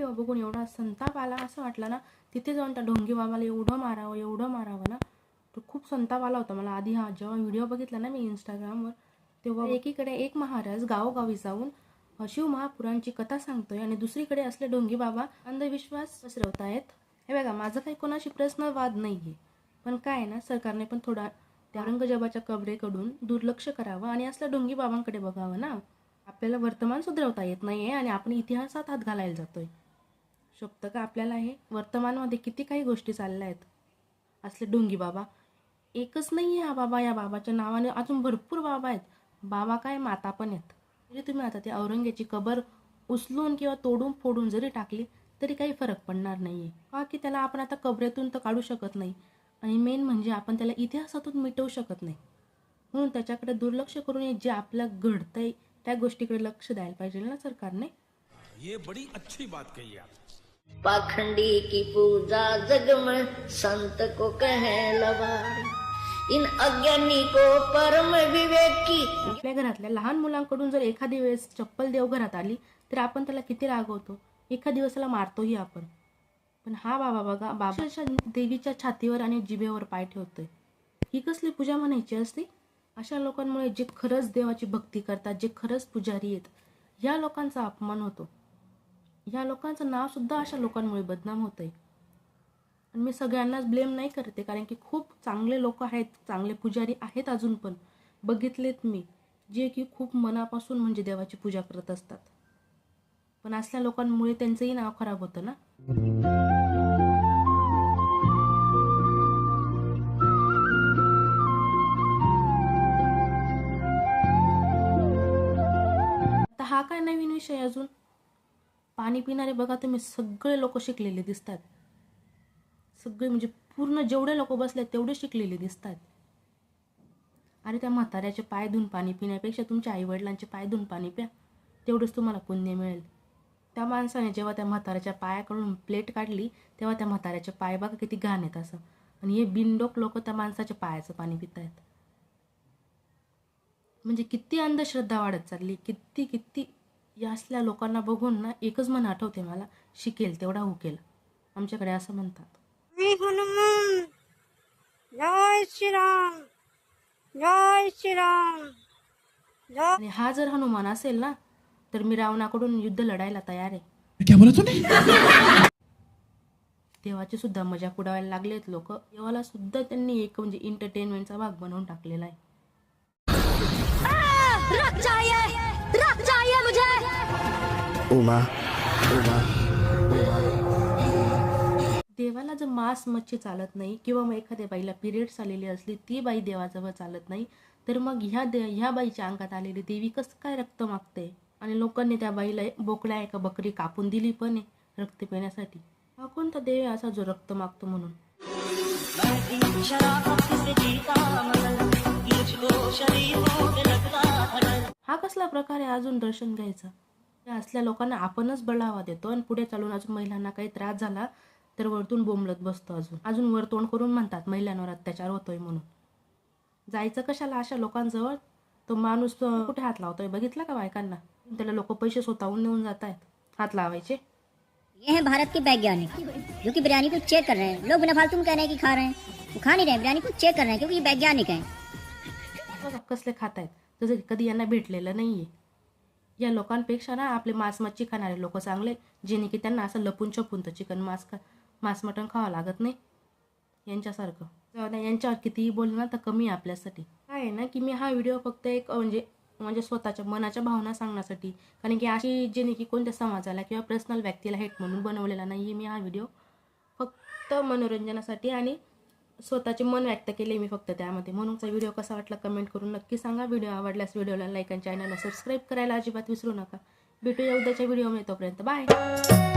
Video बघून एवढा संताप आला असं वाटलं ना तिथे जाऊन त्या ढोंगी बाबाला एवढं मारावं एवढं मारावं ना तो खूप संताप आला होता मला. आधी हा जेव्हा व्हिडिओ बघितला ना मी इंस्टाग्रामवर तेव्हा एकीकडे एक महाराज गावोगावी जाऊन शिव महापुरांची कथा सांगतोय आणि दुसरीकडे असले ढोंगी बाबा अंधविश्वास पसरवतायत हे बघा माझं काही कोणाशी प्रश्न वाद नाही आहे पण काय आहे ना सरकारने पण थोडा त्या रंगजबाच्या कबरेकडून दुर्लक्ष करावं आणि असल्या ढोंगी बाबांकडे बघावं ना. आपल्याला वर्तमान सुधरवता येत नाहीये आणि आपण इतिहासात हात घालायला जातोय. शोभतं का आपल्याला हे? वर्तमानमध्ये किती काही गोष्टी चालल्या आहेत. असले डोंगी बाबा. एकच नाही आहे हा बाबा या बाबाच्या नावाने अजून भरपूर बाबा आहेत. बाबा काय माता पण आहेत. म्हणजे तुम्ही आता त्या औरंग्याची कबर उचलून किंवा तोडून फोडून जरी टाकली तरी काही फरक पडणार नाही आहे का की त्याला आपण आता कबरेतून तर काढू शकत नाही. आणि मेन म्हणजे आपण त्याला इतिहासातून मिटवू शकत नाही. म्हणून त्याच्याकडे दुर्लक्ष करून जे आपलं घडतंय त्या गोष्टीकडे लक्ष द्यायला पाहिजे ना सरकारने. ये बड़ी अच्छी बात कही आप पाखंडी की पूजा जग में संत को कहे लवार। इन अज्ञानी को परम विवेक। आपल्या घरातल्या लहान मुलांकडून जर एखादी वेळेस चप्पल देवघरात आली तर आपण त्याला किती रागवतो? एका दिवसाला मारतोही आपण. पण हा बाबा बघा बाबाच्या देवीच्या छातीवर आणि जिभेवर पाय ठेवतोय. ही कसली पूजा म्हणायची असते? अशा लोकांमुळे जे खरंच देवाची भक्ती करतात जे खरंच पुजारी आहेत या लोकांचा अपमान होतो. या लोकांचं नाव सुद्धा अशा लोकांमुळे बदनाम होतंय. आणि मी सगळ्यांनाच ब्लेम नाही करते कारण की खूप चांगले लोक आहेत चांगले पुजारी आहेत अजून पण. बघितलेत मी जे की खूप मनापासून म्हणजे देवाची पूजा करत असतात. पण असल्या लोकांमुळे त्यांचंही नाव खराब होतं ना? आता हा काय नवीन विषय अजून? पाणी पिणारे बघा तुम्ही सगळे लोक शिकलेले दिसतात. सगळे म्हणजे पूर्ण जेवढे लोक बसले तेवढे शिकलेले दिसतात. अरे त्या म्हाताऱ्याचे पाय धुवून पाणी पिण्यापेक्षा तुमच्या आईवडिलांचे पाय धुवून पाणी प्या. तेवढंच तुम्हाला पुण्य मिळेल. त्या माणसाने जेव्हा त्या म्हाताऱ्याच्या पायाकडून प्लेट काढली तेव्हा त्या म्हाताऱ्याचे पाय बघा किती घाण येत असं. आणि हे बिनडोक लोक त्या माणसाच्या पायाचं पाणी पित आहेत. म्हणजे किती अंधश्रद्धा वाढत चालली किती किती या असल्या लोकांना बघून ना एकच मन आठवते मला शिकेल तेवढा हुकेल आमच्याकडे असं म्हणतात. जय हनुमान. जय श्रीराम. जय श्रीराम. जय आणि हा जर हनुमान असेल ना तर मी रावणाकडून युद्ध लढायला तयार आहे. क्या बोला तूने देवाची सुद्धा मजा उडवायला लागलेत लोक. देवाला सुद्धा त्यांनी एक म्हणजे एंटरटेनमेंटचा भाग बनवून टाकलेला आहे. उमा उमा देवाला जर मांस मच्छी चालत नाही किंवा मग एखाद्या बाईला पिरियड्स आलेली असली ती बाई देवाजवळ चालत नाही तर मग ह्या दे ह्या बाईच्या अंगात आलेली देवी कसं काय रक्त मागते? आणि लोकांनी त्या बाईला बोकड्या एका बकरी कापून दिली पण आहे रक्त पिण्यासाठी. हा कोणता देव असा जो रक्त मागतो म्हणून? हा कसला प्रकार आहे अजून दर्शन घ्यायचं? असल्या लोकांना आपणच बळावा देतो आणि पुढे चालून अजून महिलांना काही त्रास झाला तर वरतून बोंबलत बसतो अजून. अजून वर तोंड करून म्हणतात महिलांवर अत्याचार होतोय म्हणून. जायचं कशाला अशा लोकांजवळ? तो माणूस कुठे हात लावतोय? बघितला का बायकांना? त्याला लोक पैसे स्वतःहून नेऊन जात आहेत हात लावायचे. ये हैं भारत के वैज्ञानिक जो कि बिरयानी को चेक कर रहे हैं। लोग बिना फालतू में कह रहे हैं कि खा रहे हैं। वो खा नहीं रहे बिरयानी को चेक कर रहे हैं क्योंकि ये वैज्ञानिक हैं। कसले खात आहेत जसं कधी यांना भेटलेलं नाहीये. या लोकांपेक्षा ना आपले मांस मच्छी खाणारे लोक चांगले जेणे की त्यांना असं लपून छपून तर चिकन मांस खा मांस मटण खावं लागत नाही. यांच्यासारखं. जाऊ यांच्यावर कितीही बोललं ना तर कमी आहे आपल्यासाठी. काय आहे ना की मी हा व्हिडिओ फक्त एक म्हणजे म्हणजे स्वतःच्या मनाच्या भावना सांगण्यासाठी कारण की अशी जेणे की कोणत्या समाजाला किंवा पर्सनल व्यक्तीला हेट म्हणून बनवलेला नाही आहे मी हा व्हिडिओ फक्त मनोरंजनासाठी आणि स्वतःचे मन व्यक्त केले मी फक्त त्यामध्ये. म्हणूनचा व्हिडिओ कसा वाटला कमेंट करून नक्की सांगा. व्हिडिओ आवडल्यास व्हिडिओला लाईक आणि चॅनलला सबस्क्राईब करायला अजिबात विसरू नका. भेटूया उद्याच्या व्हिडिओमध्ये तोपर्यंत. बाय